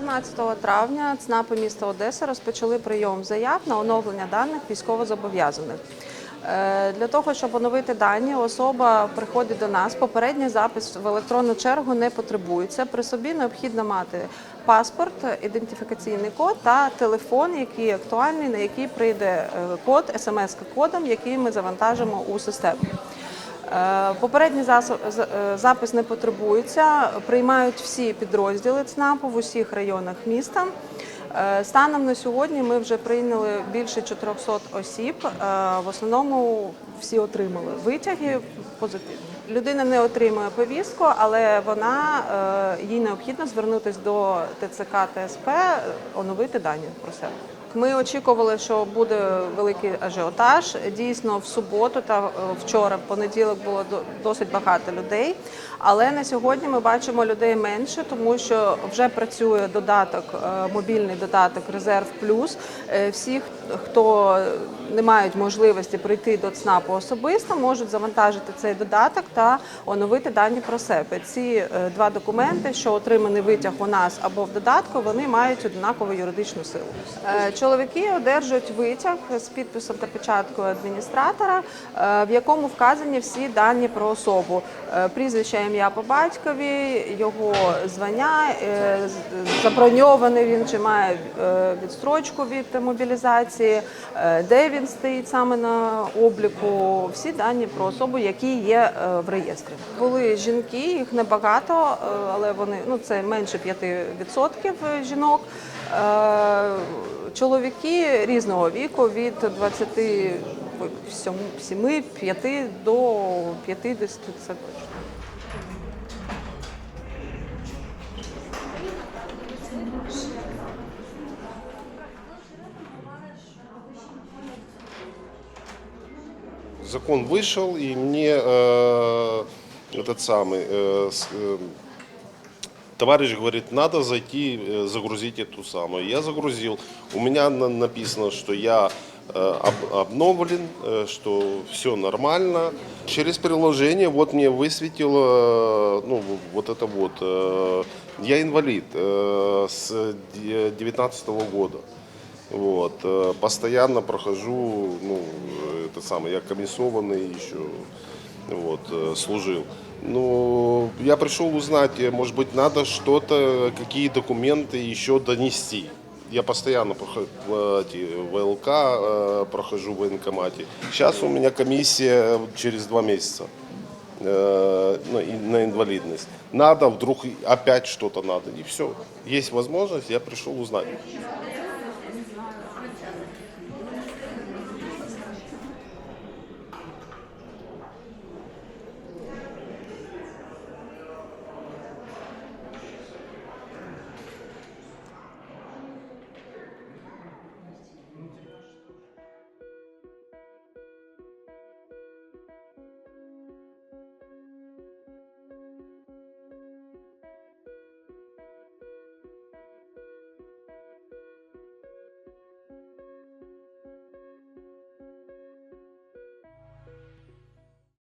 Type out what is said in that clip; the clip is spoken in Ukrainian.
14 травня ЦНАПи міста Одеса розпочали прийом заяв на оновлення даних військовозобов'язаних. Е, Для того, щоб оновити дані, особа приходить до нас. Попередній запис в електронну чергу не потребується. При собі необхідно мати паспорт, ідентифікаційний код та телефон, який актуальний, на який прийде е, код, смс-кодом, який ми завантажимо у систему. Е, Попередній е, запис не потребується. Приймають всі підрозділи ЦНАПу в усіх районах міста. Е, Станом на сьогодні ми вже прийняли більше 400 осіб. В основному всі отримали витяги позитивні. Людина не отримує повістку, але вона їй необхідно звернутися до ТЦК ТСП, оновити дані про себе. Ми очікували, що буде великий ажіотаж. Дійсно, в суботу та е, вчора, в понеділок, було досить багато людей. Але на сьогодні ми бачимо людей менше, тому що вже працює додаток, е, мобільний додаток Резерв Плюс. Е, Всі, хто не мають можливості прийти до ЦНАПу особисто, можуть завантажити цей додаток та оновити дані про себе. Ці два документи, що отриманий витяг у нас або в додатку, вони мають однакову юридичну силу. Чоловіки одержують витяг з підписом та печаткою адміністратора, е, в якому вказані всі дані про особу: Е, прізвище, ім'я по батькові, його звання, е, заброньований він чи має відстрочку від мобілізації, де він стоїть саме на обліку, всі дані про особу, які є в реєстрі. Були жінки, їх небагато, але вони ну це менше 5% жінок. Е, Чоловіки різного віку від 27, 5 до 50, це точно. Закон вышел, и мне э, этот самый э, с- э, товарищ говорит, надо зайти э, загрузить эту самую. Я загрузил. У меня на- написано, что я э, об- обновлен, э, что все нормально. Через приложение вот мне высветило, ну вот это вот, я инвалид с 2019 года. Вот, постоянно прохожу, ну, это самое, я комиссованный еще, вот, э, служил. Ну, я пришел узнать, э, может быть, надо что-то, какие документы еще донести. Я постоянно прохожу в эти ВЛК, э, прохожу в военкомате. Сейчас у меня комиссия через два месяца э, ну, и на инвалидность. Надо, вдруг опять что-то надо, и все. Есть возможность, я пришел узнать.